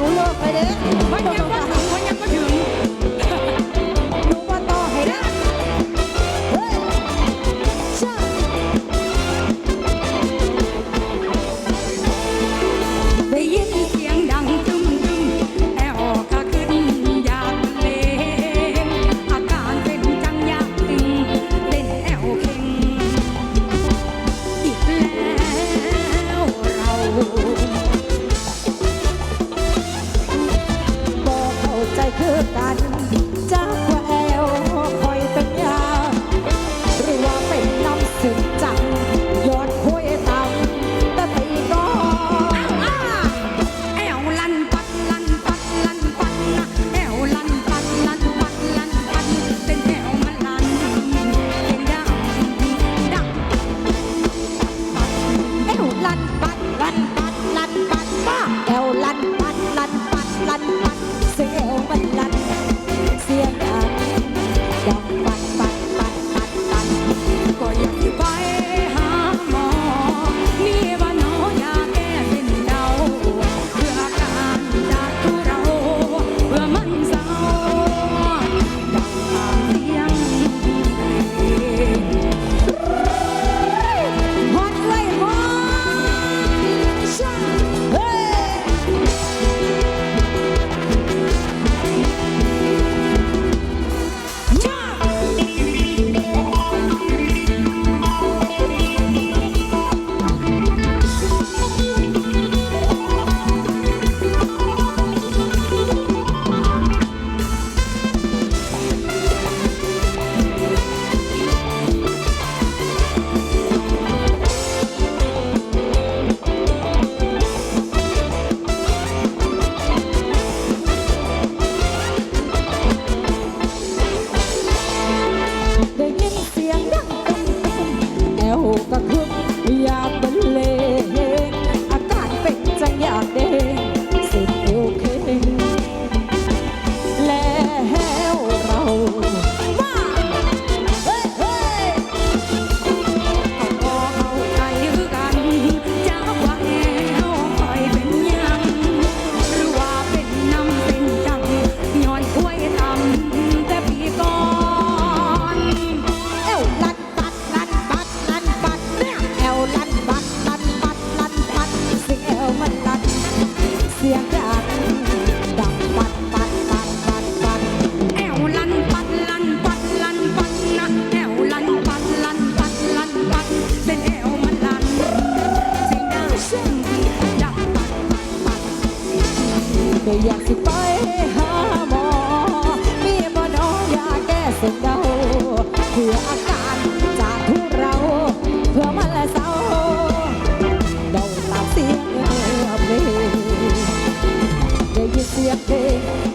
รู้เลิกไปเด้ไม่ต้อ คือกันจาวแอวคอยตั้งยารืวเป็นน้ำสึก ก็อยากสิไปหาหมอ มีบ่น้าแก้เส้นเดาเพื่ออาการจากทุเรา เพื่อมันและเศร้าเดาตามเสียงเพลงได้ยินเสียงเพลง